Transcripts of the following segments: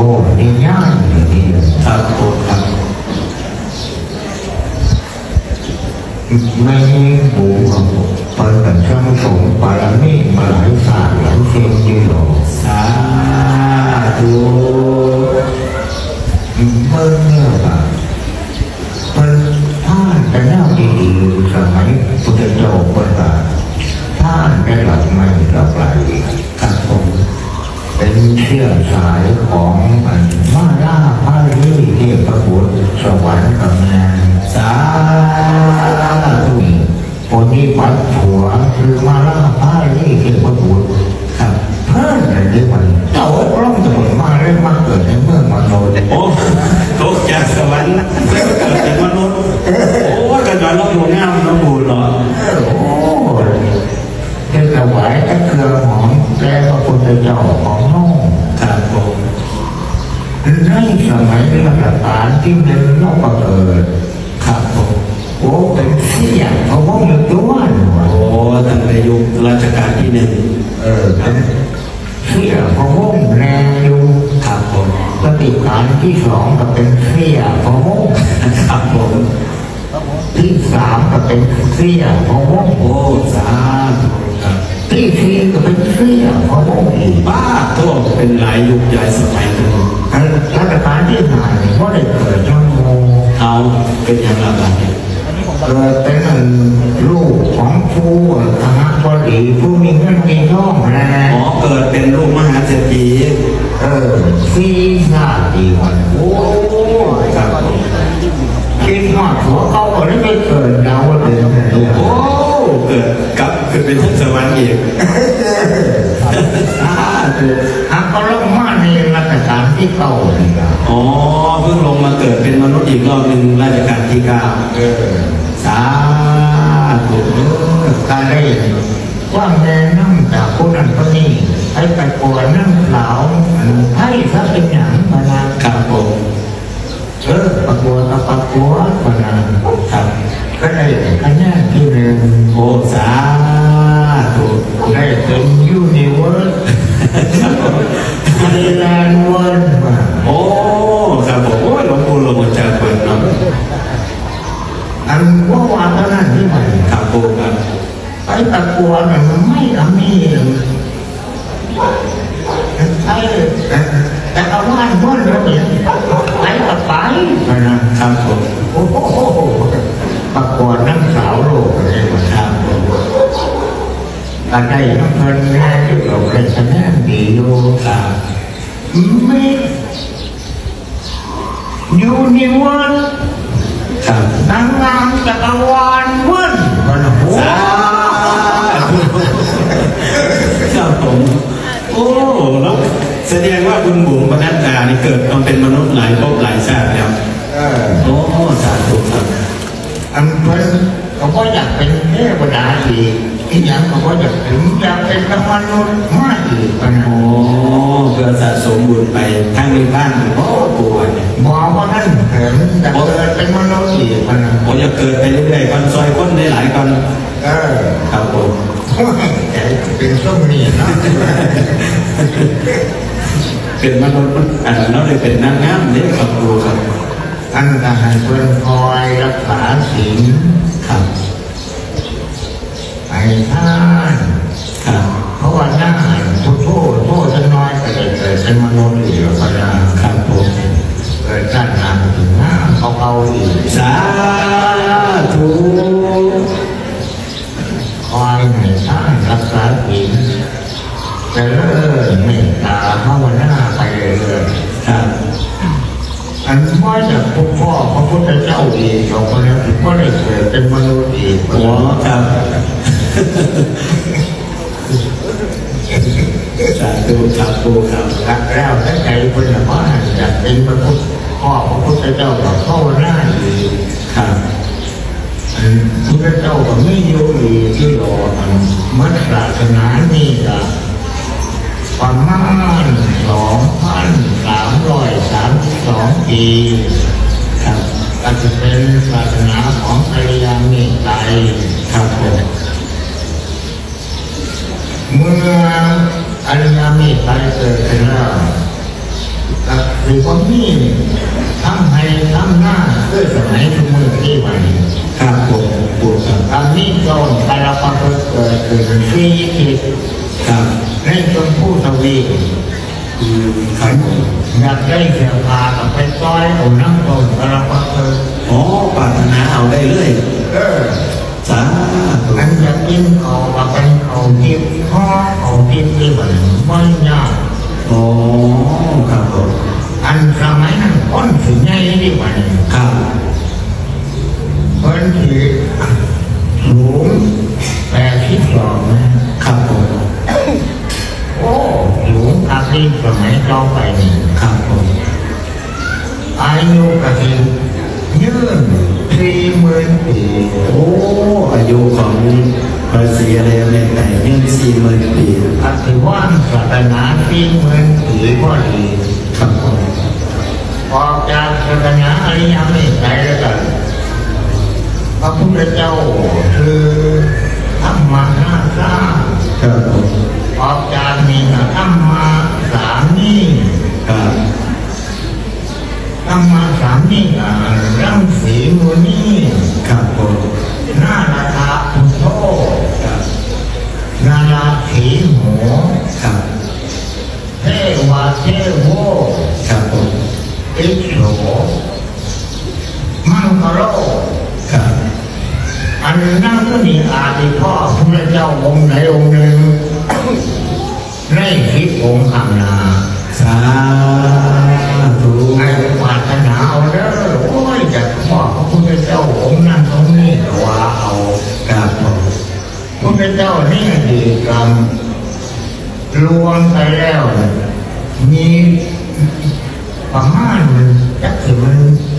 อ้นี่ย่างอย่างนี้ครับผมครับไม่บูเปิดแต่ช่างสงปารมีมาหลายศาสตร์หลายเสียงดีหรอสาธุเปิ้ลเนี่ยแบบเปิ้ลท่านแต่แนวดีๆสมัยพุทธเจ้าเปิดตาท่านได้หลับไม่หลับไหลครับผม เป็นเชื้อสายของมันมาล่าพาลีเทพบุตรสวรรค์กำนันสาธุคนนี้ปัดผัวคือมาล่าพาลีเทพบุตรครับเพิ่นอะไรที่มันเจ้าร้องจะมาเล่นมาเกิดในเมืองมโนเดโอ้ตกจากสวรรค์เกิดเป็นมนุษย์โอ้กันวันราอยู่งามน้องบูรเหรอโอ้เจ้าถวายตะเกียงหอมแล้พระพุทธเจ้าของ ในสมัยรัชกาลที่หนึ่งนอกประเกิดครับผมโอ้เป็นเสียงเขาว่าอยู่ตัวโอ้ตั้งแต่ยุครัชกาลที่หนึ่งเออเป็นเสียงเขาว่าแรงอยู่ครับผมปฏิการที่สองก็เป็นเสียงเขาว่าครับผมที่สามก็เป็นเสียงเขาว่าโอ้สาธุครับที่สี่ก็เป็นเสียงเขาว่าอีกบ้าโทษเป็นหลายยุคหลายสมัยเลย รัชกาลที่ห้าเนี่ยว่าได้เกิดจังโมเอาเป็นอย่างไรบ้างเนี่ยเกิดเป็นลูกของผู้คณะบดีผู้มีเงินมีทองนะนะอ๋อเกิดเป็นลูกมหาเศรษฐีเออสี่ชาติวันโอ้ครับผมคิดว่าหัวเขาก็ไม่เกิดดาวเดือนลูกโอ้เกิดกลับคือเป็นทัศวรรค์อีกอ่าคือหากเขาลงมาใน รัชกาลที่เก้านี่ครับอ๋อเพิ่งลงมาเกิดเป็นมนุษย์อีกรอบหนึ่งราชการที่เก้าเออสาธุเออการได้ว่าแม่นั่งจากผู้นั้นคนนี้ให้ไปปวดนั่งเหลาให้ถ้าเป็นอย่างมานาครับผมเออประกวดกับประกวดมานาครับก็ได้คะแนนที่หนึ่งโอ้ กวดนักสาวโลกอะไรมาครับผมอะไรน้ำเพลินแน่ที่เราเป็นคะแนนดีอยู่ครับไม่ยูนิเวิร์สครับนางงามจักรวาลเวิร์สมันโอ้สาธุครับผมโอ้แล้วแสดงว่าคุณบุ๋มปนัดดานี่เกิดมาเป็นมนุษย์หลายภพหลายชาติแล้วเออโอ้สาธุครับ อันเพิ่นเขาก็อยากเป็นเทวดาอีกอีกอย่างเขาก็อยากถึงอยากเป็นมนุษย์มากอีกนะโอ้เพื่อสะสมบุญไปทั้งในบ้านโอ้ปู่เนี่ยบอกว่านั่นเห็นแต่เกิดเป็นมนุษย์อีกนะโอ้จะเกิดไปเรื่อยๆคนซอยคนได้หลายคนเออครับผมแต่เป็นส้มนี่นะเป็นมนุษย์อ่าเราได้เป็นนางงามเนี่ยครับปู่ครับ อันก็ให้เพิ่นคอยรักษาศีลครับให้ท่านครับเพราะว่าหน้าทุกโทษโทษจะน้อยก็จะเกิดเป็นมนุษย์อีกแล้วก็ได้ครับผมเกิดชาติหน้าถึงหน้าเขาเอาอีกสาธุคอยให้ท่านรักษาศีลจะเจริญเมตตาภาวนาไปเรื่อย อันว่าจากพวกพ่อพระพุทธเจ้าอีกเราก็แล้วก็ได้เกิดเป็นมนุษย์อีกโอ้ครับสาธุครับปู่ครับรักแล้วตั้งใจเป็นแบบว่าอยากเป็นพระพุทธพ่อพระพุทธเจ้ากับพ่อหน้าอีกครับอันพุทธเจ้าก็ไม่อยู่อีที่รออันมัดศาสนานี่ก็ประมาณสองพัน ปีครับก็จะเป็นศาสนาของอริยเมตไตรครับผมเมื่ออริยเมตไตรเกิดขึ้นแล้วกับหรือคนนี้ทำให้ทำหน้าเพื่อสมัยทุกมือที่วันนี้ครับผมปู่ครับตอนนี้โจนการละพักเกิดขึ้นที่ที่ครับในชมพูทวีอืมครับ อยากได้เสียพากับไปต้อยเอาน้ำต้นการละพักเกิดอ๋อปรารถนาเอาได้เลยเออสาธุอันอยากกินเขากับเป็นเขาทิพย์ข้อเขาทิพย์ที่มันไม่ยากอ๋อครับผมอันสมัยนั้นคนถึงไงที่วันนี้ครับเพิ่นถือสูงแปดสิบสองนะครับผมโอ้สูงอา ทิตย์สมัยต่อไปนี่ครับผมอายุกระถินยืนสี่หมื่นปีโอ้อายุของพระศรีอะไรเนี่ยแต่ยังสี่หมื่นปีอธิวันศาสนาสี่หมื่นปีก็ดีครับผมออกจากศาสนาอริยเมตไตรแล้วกันพระพุทธเจ้าคือธรรมนาคา นี่นะรังสีมุนีครับผมนาราคาพุทโธนาราถีโหครับเทวาเทโวครับผมอิโสมังคโลครับอันนั้นก็มีอาติพ่อพระเจ้าองค์ไหนองค์หนึ่งในคิดองค์ข้างน้าสา พระพุทธเจ้านี่ดีกรรมรวมไปแล้ว มีประมาณมันจักสิมัน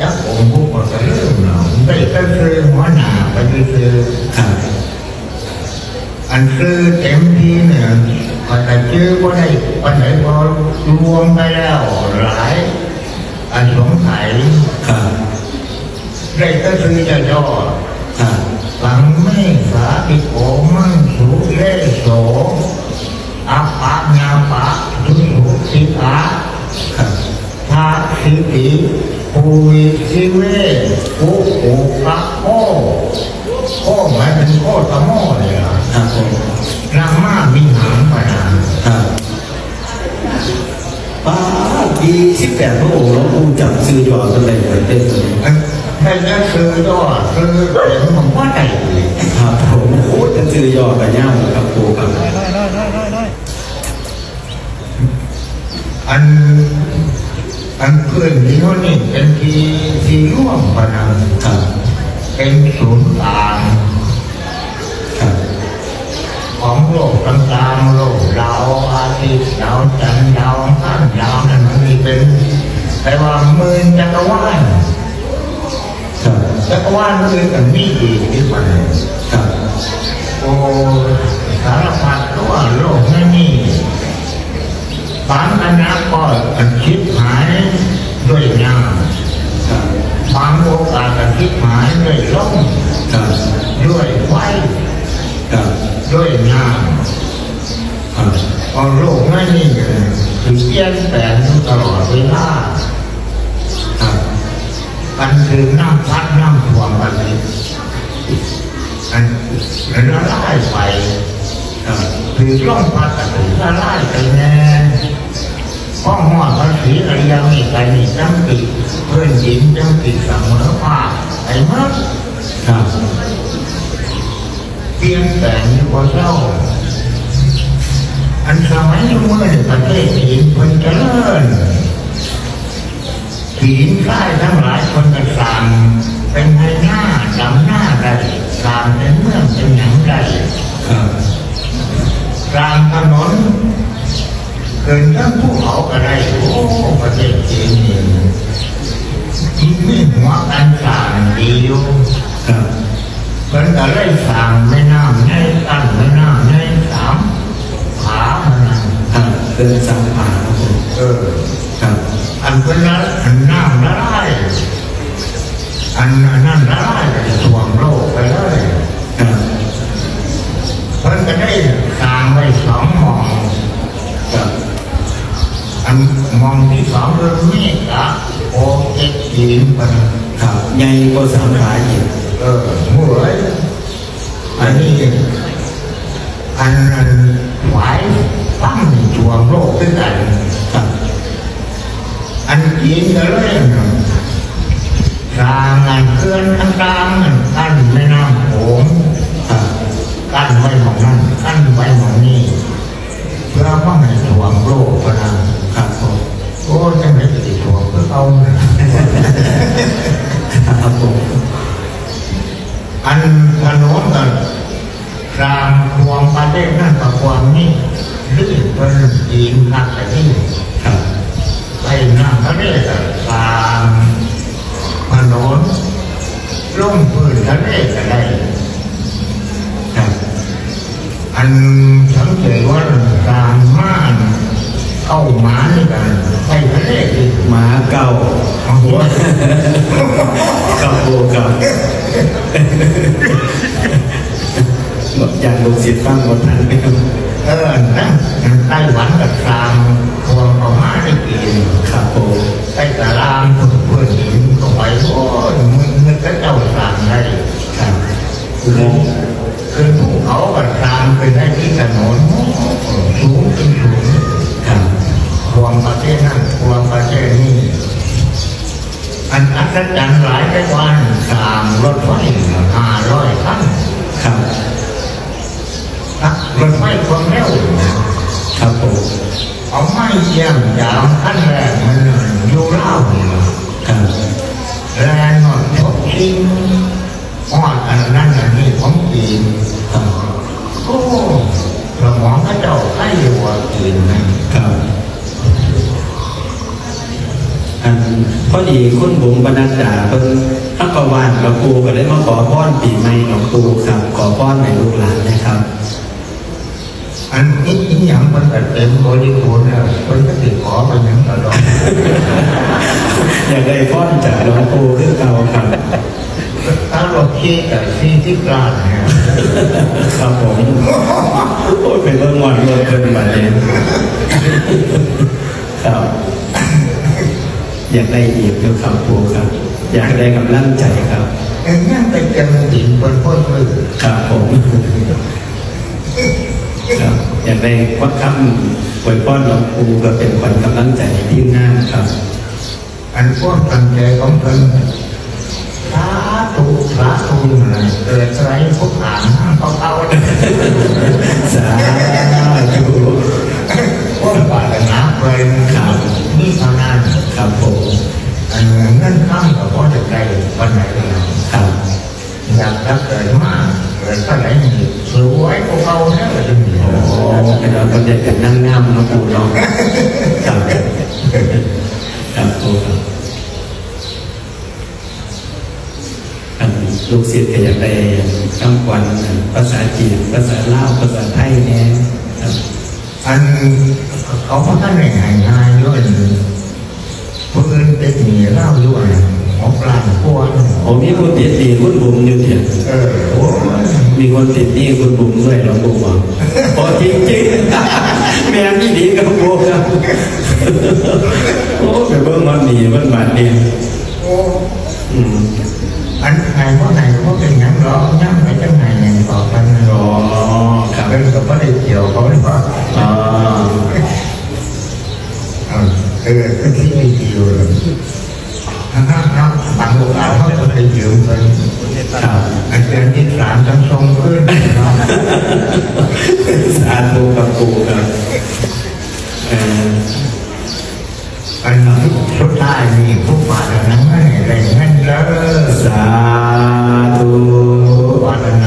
จักองค์ผู้ก็จะเริ่มเนาะได้ก็คือหัวหน้าไปคืออันคือเต็มที่เนี่ยก็จะชื่อว่าได้ปันไหนพอรวมไปแล้วหลายอันสงสัยได้ก็คือจะย่อ ไม่สาติโกมั่งสุเลโสอาปะงาปะทุสุสิกาทาสิติภูวิสิเวปุปุปะโอโอหมายถึงโคตะโมเลยอะครับผมนามามีหางปนานครับป้าดีสิบแปดพระองค์หลวงปู่จับซื้อย่อกันเลยเหมือน เต้นตัวนี้อันถ้าจะซื้อย่อซื้อเห็นผมว่าได้เลยครับผมโอ้จะซื้อย่อกันย่างครับปู่ครับอันอันเพื่อนที่เขานี่เป็นทีทีร่วมพนันครับเป็นศูนย์กลางของโลกต่างๆโลกดาวอาทิตย์ดาวจันทร์ดาวอังคารดาวนั้นมันมีเป็นแต่ว่าหมื่นจักรวาล จักรวาลมันคือกันมีอีที่มันครับโอ้สารพัดตัวโลกไม่มีบางคณะก็อันคิดหายด้วยน้ครับางโอกาสก็คิดหายด้วยลมครับด้วยไฟครับด้วยน้ครับำเอโลกไม่มีคือเปลี่ยนแปลงตลอดเวลา มันคือน้ำพัดน้ำท่วมกันเลยอันนั้นละลายไปครับคือร่องพัดแต่ถึงละลายไปแน่ห้องหัวภาษีอริยมีใจมีจังติเพื่อนหญิงจังติเสมอภาคไอ้มั้งครับเปลี่ยนแปลงอยู่พอเจ้าอันสมัยเมื่อประเทศจีนเพิ่นเจริญ จีนใต้ทั้งหลายคนก็สั่งเป็นในหน้าดำหน้าได้สั่งเป็นเมืองเป็นหยังได้ครับกลางถนนเกินทั้งภูเขาก็ได้โอ้ประเทศจีนนี่มีหัวการสั่งดีอยู่ครับเพิ่นก็เลยสั่งไม่น้ำในตั้งไม่น้ำในสามขามันนะครับเป็นสามผาครับผมเออครับ อันเป็นละอันน้ำละลายอันอันนั้นละลายก็จะท่วมโลกไปเลยครับเพิ่นก็ได้สร้างไว้สองหมองครับอันอันมองที่สองเรื่องนี้ละโอเอ็กซ์ยินมันครับใหญ่กว่าสามขาอีกเออหวยอันนี้อันนั้นไหวตั้งจวงโลกด้วยกันครับ อันยินก็เลยกลางงานเคลื่อนข้งกลางนั่นกั้นแม่น้ำโขงกั้นไว้หมองนั่นกั้นไว้หมองนี่เพื่อว่าให้จวงโลกพนังครับผมโอ้จะไม่ติดจวงเพื่อเอาครับผมอันถนนกันกลางควงประเทศนั่นกับควงนี่ลื่นเป็นจีนหักแต่นี่ครับ ไปนั่งประเทศกันกลางถนนล่มพื้นทะเลก็ได้ครับอันสังเกตว่ากลางม่านเข้าหมานี่กันไปทะเลอีกหมาเก่าโอ้โหครับโบครับหมดอย่างลูกศิษย์ฟังหมดทันไหมครับ เออนั่นไต้หวันกับกางควงเข้ามาได้กินครับผมไอ้ตารางเพื่อนเพื่อนหินก็ไปโอ้ยมึงมึงก็เจ้าสางได้ครับคือคือภูเขากับสร้างเป็นได้ที่ถนนสูงขึ้นสูงครับความประเทศนั้นความประเทศนี้อันอัศจรรย์หลายไปกวันสางรถไฟห้าร้อยคันครับ นะรถไฟความเร็วครับผมเอาไม้เยี่ยมยามขั้นแรกมันอยู่เล่าวนี่ครับแรงหน่อยทบชิงอ้อนอันนั้นอันนี้ของจีนครับโอ้สมองพระเจ้าใกล้อยู่ว่าจีนนะครับอันพอดีคุณบุ๋มบรรณดาเพิ่นทักกวานหลวงปู่ก็เลยมาขอพรปีใหม่หลวงปู่ครับ ขอพรให้ลูกหลานนะครับ อันนี้อีหยังมันก็เต็มบริบูรณ์แล้วมันก็ติดขอไปหยังตลอดอยากได้พรจากหลวงปู่คือเก่าครับถ้าเราคิดแต่ที่ที่กลางเนี่ยครับผมโอ้ยเป็นเรื่องวันเรื่องเกินมาเลยครับอยากได้อีกคือคำพูครับ อยากได้กำลังใจครับเอ็งยังไปเจอดินบนพ้นมือครับผม ครับอยากได้วัดคำอวยพรหลวงปู่ก็เป็นขวัญกำลังใจที่งานครับ อันพวกตั้งใจของเพิ่นสาธุสาธุเลยเกิดไรพวกอ่านห้างเขาเอาสาธุพวกปรารถนาเป็นนี่เท่านั้นครับผมอันเงินข้ามกับพ่อจะได้วันไหนก็ได้ครับอยากจะเกิดมา เกิดก็ไหนนี่สวยพวกเขาเนี่ยก็จะมีโอ้เป็นเราก็จะเป็นนั่งงามหลวงปู่เนาะครับครับปู่ครับอันลูกศิษย์ก็อยากได้คำขวัญภาษาจีนภาษาลาวภาษาไทยแน่ครับอันเขาพัฒนาง่ายง่ายด้วยพวกอื่นเป็นหนีเล่าด้วยหมอปลาพวกผมมีคนติดหนี้คุณบุ๋มอยู่เนี่ยเออโอ้ย มีคนติดหนี้คุณบุ๋มด้วยหลวงปู่บอกโอ้จริงจริงๆแม่นี่ดีกับปู่ครับโอ้ไปเบิ่งมันหนีมันบาดเนี่ยโอ้อืมอันไหนว่าไหนว่าเป็นอย่างหรอยังไม่จังไหนอย่างต่อกันหรอ๋ออครับเป็นกับว่าได้เกี่ยวเขาไม่ว่าอ๋อเออก็ที่ไม่เกี่ยว เลยถ้าถ้าบางลูกหลาเขาจะไปยืมเป็นครับอันเป็นที่สามจังทรงขึ้นสาธุกับปู่ครับอันนั้นสุดท้ายมีผู้ปรารถนาให้แรงเงินเลยสาธุปรารถน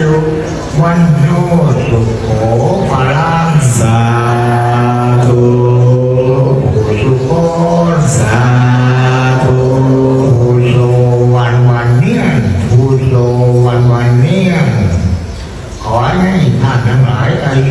ยุวันโยสุขโขภาลังสาธุสุขโขสาธุภูโสวันวันเนียนภูโสวันวันเนียนขอให้ท่านทั้งหลายอย